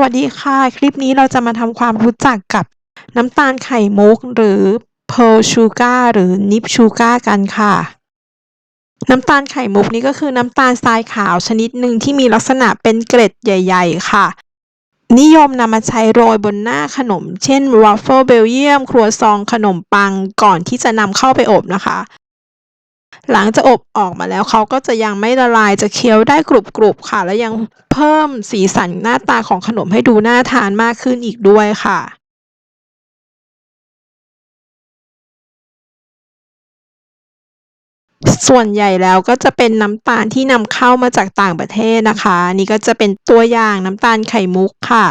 วัสดีค่ะ คลิปนี้เราจะมาทำความรู้จักกับน้ำตาลไข่มุก หรือ Pearl Sugar หรือ Nib Sugar กันค่ะ น้ำตาลไข่มุกนี้ก็คือน้ำตาลทรายขาวชนิดหนึ่งที่มีลักษณะเป็นเกล็ดใหญ่ ๆ ค่ะ นิยมนำมาใช้โรยบนหน้าขนม เช่นว a ฟเฟิลเบลเยียม ครัวซองขนมปังก่อนที่จะนำเข้าไปอบนะคะ หลังจากอบออกมาแล้วเขาก็จะยังไม่ละลายจะเคี้ยวได้กรุบๆค่ะ และยังเพิ่มสีสันหน้าตาของขนมให้ดูน่าทานมากขึ้นอีกด้วยค่ะส่วนใหญ่แล้วก็จะเป็นน้ำตาลที่นำเข้ามาจากต่างประเทศนะคะนนี้ก็จะเป็นตัวอย่างน้ำตาลไข่มุกค่ะ